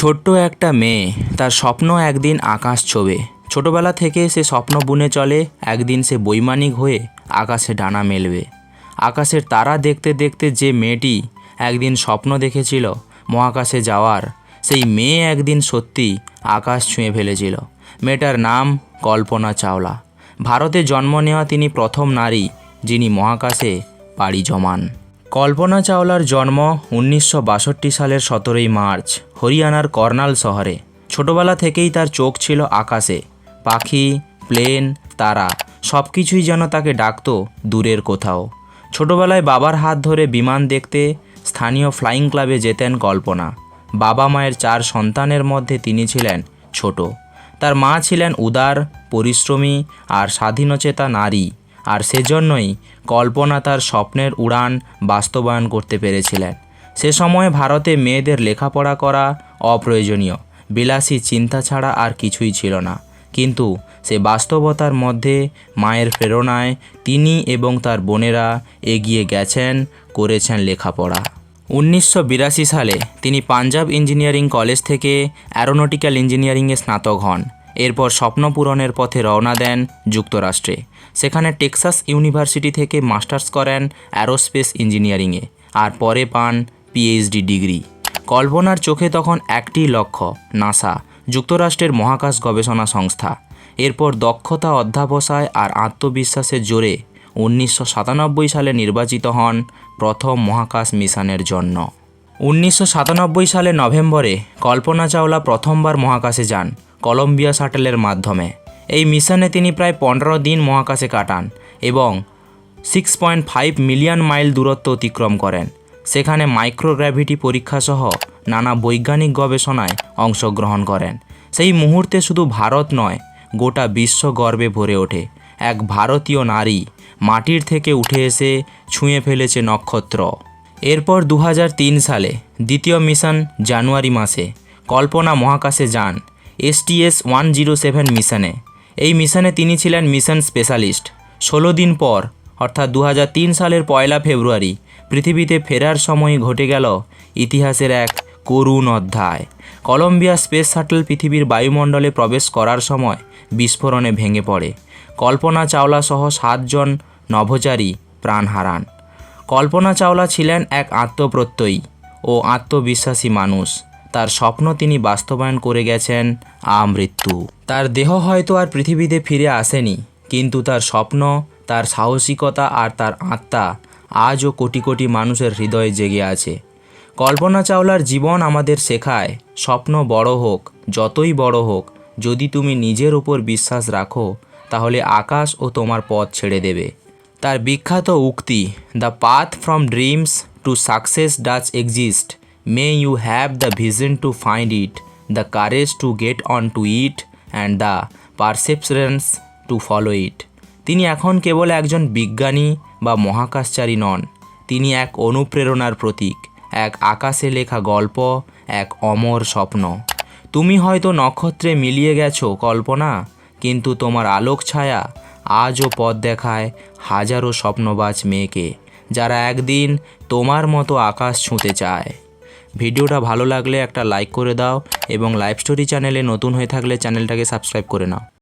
ছোট্ট একটা মেয়ে, তার স্বপ্ন একদিন আকাশ ছোবে। ছোটবেলা থেকে সে স্বপ্ন বুনে চলে, একদিন সে বৈমানিক হয়ে আকাশে ডানা মেলবে। আকাশের তারা দেখতে দেখতে যে মেয়েটি একদিন স্বপ্ন দেখেছিল মহাকাশে যাওয়ার, সেই মেয়ে একদিন সত্যি আকাশ ছুঁয়ে ফেলেছিল। মেয়েটার নাম কল্পনা চাওলা। ভারতে জন্ম নেওয়া তিনি প্রথম নারী যিনি মহাকাশে পাড়ি জমান। কল্পনা চাওলার জন্ম উনিশশো বাষট্টি সালের সতেরোই মার্চ, হরিয়ানার কর্নাল শহরে। ছোটবেলা থেকেই তার চোখ ছিল আকাশে। পাখি, প্লেন, তারা সব কিছুই যেন তাকে ডাকত দূরের কোথাও। ছোটবেলায় বাবার হাত ধরে বিমান দেখতে স্থানীয় ফ্লাইং ক্লাবে যেতেন কল্পনা। বাবা মায়ের চার সন্তানের মধ্যে তিনি ছিলেন ছোট। তার মা ছিলেন উদার, পরিশ্রমী আর স্বাধীনচেতা নারী। আর সেজন্যই কল্পনা তার স্বপ্নের উড়ান বাস্তবায়ন করতে পেরেছিলেন। সে সময় ভারতে মেয়েদের লেখাপড়া করা অপ্রয়োজনীয়। বিলাসী চিন্তা ছাড়া আর কিছুই ছিল না। কিন্তু সে বাস্তবতার মধ্যে মায়ের প্রেরণায় তিনি এবং তার বোনেরা এগিয়ে গেছেন, করেছেন লেখাপড়া। উনিশশো বিরাশি সালে তিনি পাঞ্জাব ইঞ্জিনিয়ারিং কলেজ থেকে অ্যারোনটিক্যাল ইঞ্জিনিয়ারিংয়ে স্নাতক হন। এরপর স্বপ্ন পূরণের পথে রওনা দেন যুক্তরাষ্ট্রে। সেখানে টেক্সাস ইউনিভার্সিটি থেকে মাস্টার্স করেন অ্যারোস্পেস ইঞ্জিনিয়ারিংয়ে আর পরে পান পিএইচডি ডিগ্রি। কল্পনার চোখে তখন একটি লক্ষ্য, নাসা, যুক্তরাষ্ট্রের মহাকাশ গবেষণা সংস্থা। এরপর দক্ষতা অধ্যাবসায় আর আত্মবিশ্বাসের জোরে উনিশশো সাতানব্বই সালে নির্বাচিত হন প্রথম মহাকাশ মিশনের জন্য। উনিশশো সাতানব্বই সালে নভেম্বরে কল্পনা চাওলা প্রথমবার মহাকাশে যান। কলম্বিয়া শাটেলের মাধ্যমে। এই মিশনে তিনি প্রায় পনেরো দিন মহাকাশে কাটান এবং six point five million mile দূরত্ব অতিক্রম করেন। সেখানে মাইক্রোগ্র্যাভিটি পরীক্ষাসহ নানা বৈজ্ঞানিক গবেষণায় অংশগ্রহণ করেন। সেই মুহূর্তে শুধু ভারত নয়, গোটা বিশ্ব গর্বে ভরে ওঠে। এক ভারতীয় নারী মাটির থেকে উঠে এসে ছুঁয়ে ফেলেছে নক্ষত্র। এরপর দু হাজার তিন সালে দ্বিতীয় মিশন জানুয়ারি মাসে কল্পনা মহাকাশে যান এসটিএস ওয়ান জিরো সেভেন মিশনে। এই মিশনে তিনি ছিলেন মিশন স্পেশালিস্ট। ষোলো দিন পর, অর্থাৎ দু হাজার তিন সালের পয়লা ফেব্রুয়ারি, পৃথিবীতে ফেরার সময় ঘটে গেল ইতিহাসের এক করুণ অধ্যায়। কলম্বিয়া স্পেস শাটল পৃথিবীর বায়ুমণ্ডলে প্রবেশ করার সময় বিস্ফোরণে ভেঙে পড়ে। কল্পনা চাওলা সহ সাতজন নভোচারী প্রাণ হারান। কল্পনা চাওলা ছিলেন এক আত্মপ্রত্যয়ী ও আত্মবিশ্বাসী মানুষ। তার স্বপ্ন তিনি বাস্তবায়ন করে গেছেন আমৃত্যু তার দেহ হয়তো আর পৃথিবীতে ফিরে আসেনি, কিন্তু তার স্বপ্ন, তার সাহসিকতা আর তার আত্মা আজও কোটি কোটি মানুষের হৃদয়ে জেগে আছে। কল্পনা চাওলার জীবন আমাদের শেখায়, স্বপ্ন বড় হোক, যতই বড় হোক, যদি তুমি নিজের উপর বিশ্বাস রাখো, তাহলে আকাশ ও তোমার পথ ছেড়ে দেবে। তার বিখ্যাত উক্তি, the path from dreams to success does exist. May you have the vision to find it the courage to get on to it and the perceptions to follow it তিনি এখন কেবল একজন বিজ্ঞানী বা মহাকাশচারী নন। তিনি এক অনুপ্রেরণার প্রতীক, এক আকাশে লেখা গল্প, এক অমর স্বপ্ন। তুমি হয়তো নক্ষত্রে মিলিয়ে গেছো কল্পনা, কিন্তু তোমার আলোক ছায়া আজও পথ দেখায় হাজারো স্বপ্নবাজ মেয়েকে, যারা একদিন তোমার মতো আকাশ ছুঁতে চায়। ভিডিওটা ভালো লাগলে একটা লাইক করে দাও এবং লাইভ স্টোরি চ্যানেলে নতুন হয়ে থাকলে চ্যানেলটাকে সাবস্ক্রাইব করে নাও।